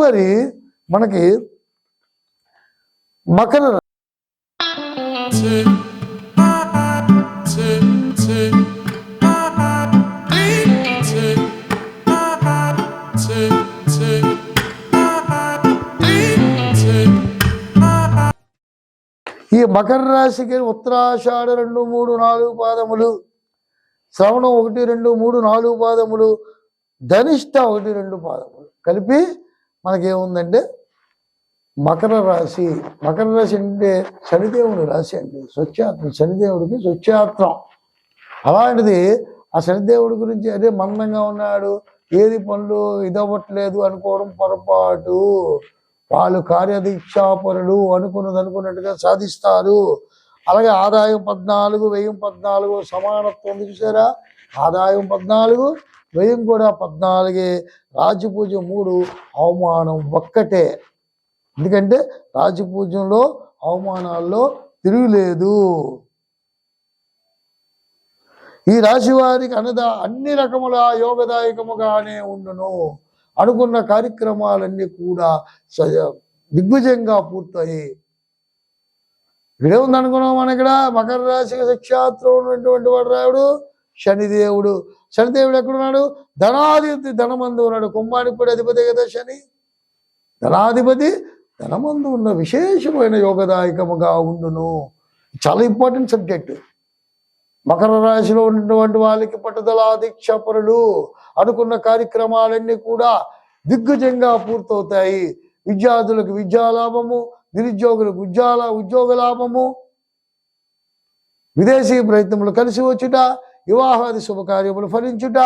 మరి మనకి మకర ఈ మకర రాశికి ఉత్తరాషాఢ రెండు మూడు నాలుగు పాదములు శ్రవణం ఒకటి రెండు మూడు నాలుగు పాదములు ధనిష్ట ఒకటి రెండు పాదములు. కలిపి మనకేముందంటే మకర రాశి మకర రాశి అంటే శనిదేవుని రాశి అండి. స్వచ్ఛాత్రం శనిదేవుడికి స్వచ్ఛాత్రం. అలాంటిది ఆ శనిదేవుడి గురించి అదే మందంగా ఉన్నాడు ఏది పనులు ఇదవ్వట్లేదు అనుకోవడం పొరపాటు. వాళ్ళు కార్యదీక్షాపరులు అనుకున్నది అనుకున్నట్టుగా సాధిస్తారు. అలాగే ఆదాయం పద్నాలుగు వ్యయం పద్నాలుగు సమానత్వం చూసారా? ఆదాయం పద్నాలుగు వ్యయం కూడా పద్నాలుగే రాజపూజ మూడు అవమానం ఒక్కటే. ఎందుకంటే రాజపూజ్యంలో అవమానాల్లో తిరుగులేదు. ఈ రాశి వారికి అనదా అన్ని రకముల యోగదాయకముగానే ఉండును. అనుకున్న కార్యక్రమాలన్నీ కూడా దిగ్విజయంగా పూర్తయి ఇక్కడే ఉంది అనుకున్నాం మన ఇక్కడ మకర రాశి శిక్షాత్రం ఉన్నటువంటి వాడు రాయుడు. శనిదేవుడు. శనిదేవుడు ఎక్కడున్నాడు? ధనాధిపతి ధనమందు ఉన్నాడు. కుంభానికి అధిపతి కదా శని. ధనాధిపతి ధనమందు ఉన్న విశేషమైన యోగదాయకముగా ఉండును. చాలా ఇంపార్టెంట్ సబ్జెక్ట్. మకర రాశిలో ఉన్నటువంటి వాళ్ళకి పట్టుదల దీక్షపరులు అనుకున్న కార్యక్రమాలన్నీ కూడా దిగ్గజంగా పూర్తవుతాయి. విద్యార్థులకు విద్యాలాభము నిరుద్యోగులకు ఉద్యోగ ఉద్యోగ లాభము. విదేశీ ప్రయత్నములు కలిసి వచ్చిట వివాహాది శుభకార్యములు ఫలించుట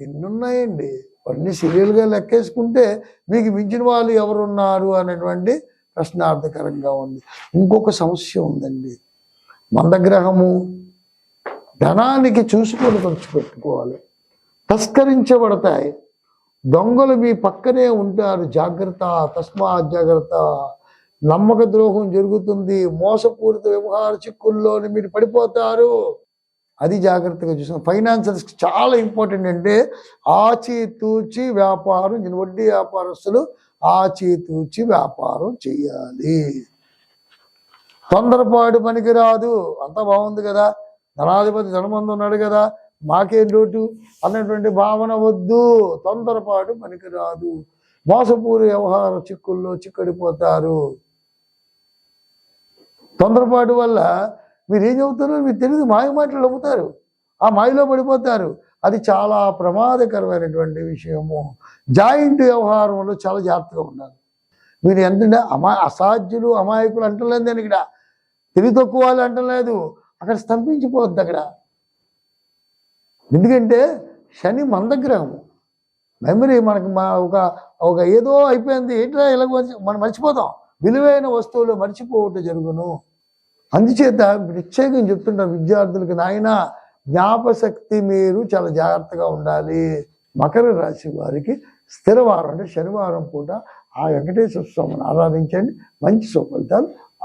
ఎన్నున్నాయండి? అన్ని సీరియల్గా లెక్కేసుకుంటే మీకు మించిన వాళ్ళు ఎవరున్నారు అనేటువంటి ప్రశ్నార్థకరంగా ఉంది. ఇంకొక సమస్య ఉందండి. మందగ్రహము ధనానికి చూసుకొని ఖర్చు పెట్టుకోవాలి. తస్కరించబడతాయి. దొంగలు మీ పక్కనే ఉంటారు. జాగ్రత్త తస్మా జాగ్రత్త. నమ్మక ద్రోహం జరుగుతుంది. మోసపూరిత వ్యవహార చిక్కుల్లోని మీరు పడిపోతారు. అది జాగ్రత్తగా చూసాం ఫైనాన్షియల్స్ చాలా ఇంపార్టెంట్ అంటే ఆచితూచి వ్యాపారం వడ్డీ వ్యాపారస్తులు ఆచితూచి వ్యాపారం చేయాలి. తొందరపాటు పనికిరాదు. అంతా బాగుంది కదా. ధనాధిపతి ధనమంది ఉన్నాడు కదా. మాకేం లోటు? అన్నటువంటి భావన వద్దు. తొందరపాటు పనికిరాదు. మోసపూరి వ్యవహార చిక్కుల్లో చిక్కడిపోతారు. తొందరపాటు వల్ల మీరు ఏం చెబుతారో మీరు తెలియదు మాయ మాటలు నమ్ముతారు. ఆ మాయలో పడిపోతారు. అది చాలా ప్రమాదకరమైనటువంటి విషయము. జాయింట్ వ్యవహారంలో చాలా జాగ్రత్తగా ఉండాలి. మీరు ఏంటంటే అమా అసాధ్యులు అమాయకులు అంటలేదు నేను ఇక్కడ. తెలివి తక్కువ వాళ్ళు అంటలేదు. అక్కడ స్తంభించిపోద్ది అక్కడ. ఎందుకంటే శని మందగ్రహము. మెమరీ మనకు మా ఒక ఒక ఏదో అయిపోయింది. ఏంట్రా ఇలా మనం మర్చిపోతాం. విలువైన వస్తువులు మర్చిపోవటం జరుగును. అందుచేత ప్రత్యేకం చెప్తుంటారు విద్యార్థులకి నాయన జ్ఞాపశక్తి మీరు చాలా జాగ్రత్తగా ఉండాలి. మకర రాశి వారికి స్థిరవారం అంటే శనివారం పూట ఆ వెంకటేశ్వర స్వామిని ఆరాధించండి. మంచి సుఫలితాలు